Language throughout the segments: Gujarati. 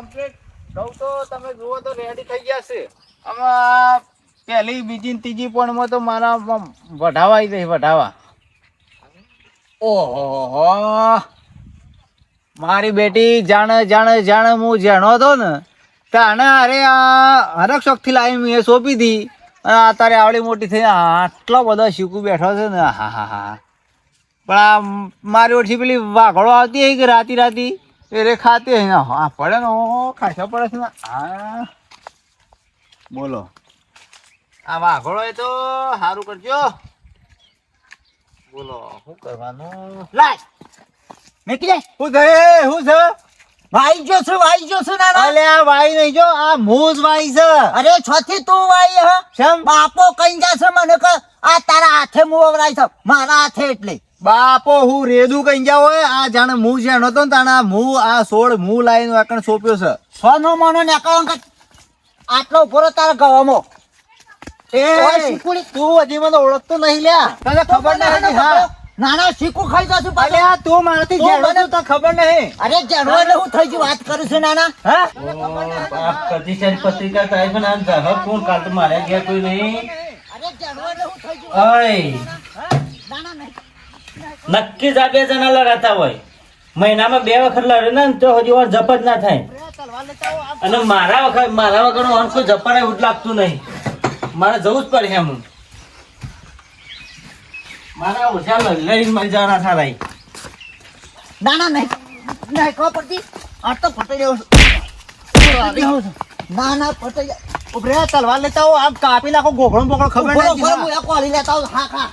કમ્પ્લીટ કહું તો તમે જુઓ તો રેડી થઈ છે. આમાં પહેલી, બીજી ત્રીજી પણ તો મારા વઢાવા આવી જાય વઢાવા. ઓહો મારી બેટી જાણે જાણે જાણે હું જાણો હતો ને, તાણે અરે આ હરક શોખથી લાવી મેં સોંપી હતી અને અત્યારે આવડી મોટી થઈ આટલો બધો શીકું બેઠો છે ને હા હા હા પણ આ મારી ઓછી પેલી વાઘડો આવતી કે રાતી રાતી? એ રે ખાતી હા પડે ને ખાસા પડે છે ને. હા બોલો. આ વાઘોળો એ તો સારું કરજો. બોલો શું કરવાનું? લાય. મેકી જાય શું છે? શું છે? વાઈ જો છું વાઈ જો છું ના અલે આ વાઈ નહીં જો આ મૂઝ વાઈ છે. અરે છથી તું વાઈ હ. શેમ? બાપો કઈ જાશે મને કે આ તારા હાથે મુવરાય છે મારા હાથે એટલે. બાપો હું રેદું કઈ જાવ હોય આ જાણે હું જેનો નતો ને તાણે મું આ સોળ મું લાઈન વાકણ સોંપ્યો છે. સોનો મોનો કે આટલો ભરો તારા ગવામો એ ઓય શીકુડી. તું હજી મને ઓળખતો નહીં લ્યા. તને ખબર નહીં હા. નાના શીકું ખાઈ જશું પાલે આ તું મારાથી તું જેનો મને- તને ખબર નહીં. અરે જણો એટલે હું થઈ ગયું. વાત કરું છું નાના. હા? પ્રતિષ્ઠિત પત્રિકા સાહેબ ના ગ્રાહક કોણ કાલ તો મારે ઘેર કોઈ નહીં? અરે જણો એટલે હું થઈ ગયું. નક્કી જ આ બે જણા લડાતા હોય. મહિનામાં બે વખત લડે ને તો હજી વાર જપ જ ના થાય. અને મારા વખત મારા વગર વાર કોઈ જપાડે એવું જ લાગતું નહીં. મારે જવું જ પડે એમ. મારા ઓછા લડીને મરી જવાના સારા ના નહીં. નહીં ખબર પડતી. આ તો ફટાઈ જવું છું. ના ના ફટાઈ જાય ઉભરે તલવાર લેતા હો આમ કાપી નાખો ગોખણો બોકણો ખબર નહીં લેતા આવું. હા હા.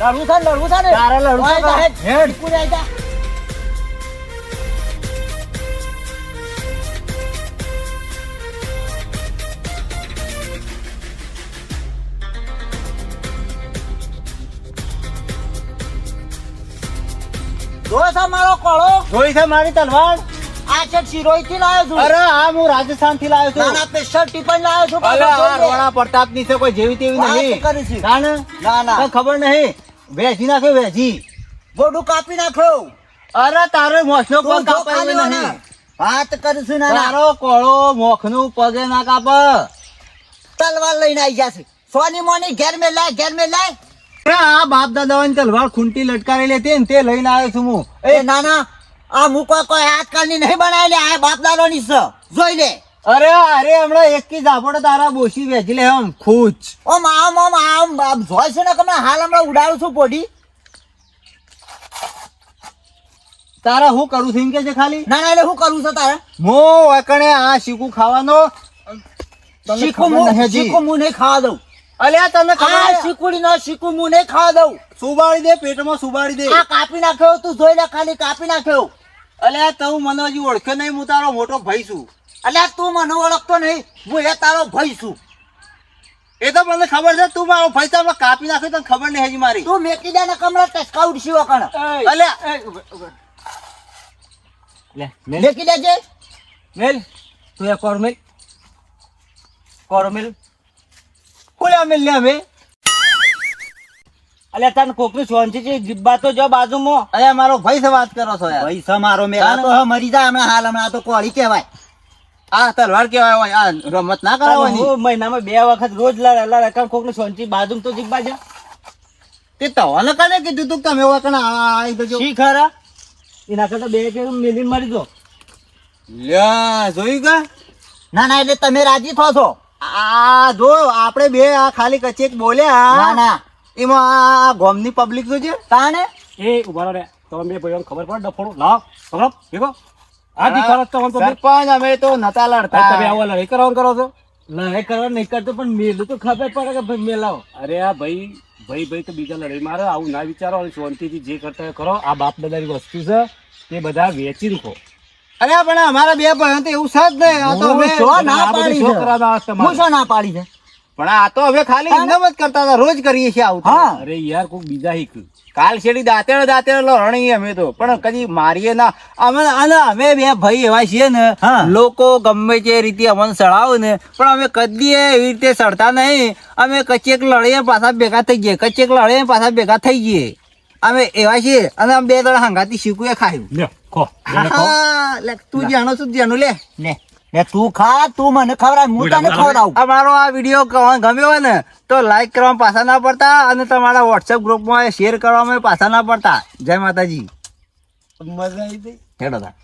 લડવું થાય લડવું થાય ને. તારે લડવું તારે હેડ. શીકું જા. જો છે મારો કોળો? જોઈ છે મારી તલવાર? આ છે શિરોઈ થી લાવ્યો છું. અરે આ હું રાજસ્થાનથી લાવ્યો છું. નાના સ્પેશિયલ ટીપન લાવ્યો છું અરે આ રોણા પ્રતાપની છે કોઈ જેવી તેવી નહીં. ના ના. ના ખબર નહીં? વેચી નાખ્યો વેજી ગોડું કાપી નાખ્યો. અરે તારો મોસનો પગ કાપાયો નહીં. વાત કરીશું ના તારો કોળો મોખનું પગે ના કાપ. તલવાર લઈને આવી જશે સોની મોની ઘેર મેં લાય ઘેર મેં લાય. આ બાપ દાદાઓની તલવાર ખૂંટી લટકારેલી હતી ને તે લઈને આવ્યો છું હું. એ નાના આ મૂકો કોઈ આજકાલની નહીં બનાવેલી આ બાપ દાદાની છે જોઈ લે. અરે અરે હમણાં એક કી ઝાપડો તારા બોસી વેચી લે આમ ખૂચ. ઓમ આમ આમ આમ બાપ જોઈ છે ને કમે હાલ હમણાં ઉડાડું છું પોડી તારા હું કરું છું કે છે ખાલી? ના ના એટલે હું કરું છું તારા? મો એકણે આ શીકું ખાવાનો. તને શીખું ખબર હું નહીં ખાવા દઉં. અલ્યા તને આ શીકુડી નો શીખું હું નહીં ખાવા દઉં. સુબાડી દે પેટમાં સુબાડી દે. આ કાપી નાખ્યો તું જોઈ લે ખાલી કાપી નાખ્યો. અલ્યા તું મને હજી ઓળખ્યો નહીં હું તારો મોટો ભાઈ છું. અલ્યા તું મને ઓળખતો નહીં હું એ તારો ભાઈ છું. એ તો મને ખબર છે તું મારો ભાઈ તો કાપી નાખ્યો તને ખબર નહીં હજી મારી. તું મેકી દે ને કમળા ટચકાઉટ ઉડશી વખણ અલ્યા મેકી દેજે. મેલ. તું એ કોર મેલ. કોર મેલ. લે અમે અલ્યા તને કોકની સોનથી છે જીબ્બા તો જો બાજુમાં. અલ્યા મારો ભાઈ સે વાત કરો છો યાર. ભાઈ સે મારો મેં તો મરી જાય હમણાં હાલ હમણાં આ તો કોળી કહેવાય. આ તલવાર કેવાય હોય આ રમત ના કરાવવાની હું મહિનામાં બે વખત રોજ લડે લડે કામ કોકની સોંચી બાજુ તો જીબ્બા છે તે તવાને કને કીધું તું તમે કને આવી જજો? શી ખરા? એના કરતા બે કે મિલીને મરી દો લ્યા જોઈ કે? ના ના એટલે તમે રાજી થો છો. આ જો આપણે બે આ ખાલી કચેક ના બોલ્યા. ના એમાં આ ગોમની પબ્લિક તો છે તાને એ ઊભા રહો રે. તમે બે ભાઈઓને ખબર પડે ડફોડું. લાવ. ખબર ભેગો. આજી ખરચ તો આમ તો સરપંચ અમે તો નતા લડતા. તમે આવો લડાઈ કરવાનું કરો છો. લડાઈ કરવા નહીં કરતો પણ મેલું તો ખબર પડે કે ભાઈ મેલાવો. અરે આ ભાઈ ભાઈ ભાઈ તો બીજા લડાઈ મારે આવું ના વિચારો. અને શાંતિથી જે કરતા કરો. આ બાપ દાદાની વસ્તુ છે તે બધા વેચી રૂકો અરે પણ અમારા બે ભાઈઓ તો એવું છે જ નહીં. આ તો અમે ના પાડી છે? હું શું ના પાડી છે? પણ આ તો હવે ખાલી એમને જ કરતા હતા રોજ કરીએ છીએ આવું હા. અરે યાર કોઈ બીજા શીખ. કાલ શેડી દાંતેડો દાંતેડો લડણી અમે તો. પણ કદી મારીએ ના. અમે અને અમે બે ભાઈ એવા છીએ ને હા. લોકો ગમે તે રીતે અમને સડાવે ને પણ અમે કદી એવી રીતે સડતા નહીં. અમે કચેક લડીએ પાછા ભેગા થઈ જઈએ કચેક લડીએ પાછા ભેગા થઈ જઈએ અમે એવા છીએ અને અમે બે ત્રણ હંગાતી શીખવું ખાયું. લે, તું જાણો છું જાણું લે. લે. લે તું ખા તું મને ખવડાવ હું તને ખવડાવું. અમારો આ વીડિયો ગમ્યો હોય ને તો લાઈક કરવામાં પાછા ના પડતા અને તમારા વોટ્સએપ ગ્રુપમાં શેર કરવામાં પાછા ના પડતા. જય માતાજી. મજા આવી હેડો તા.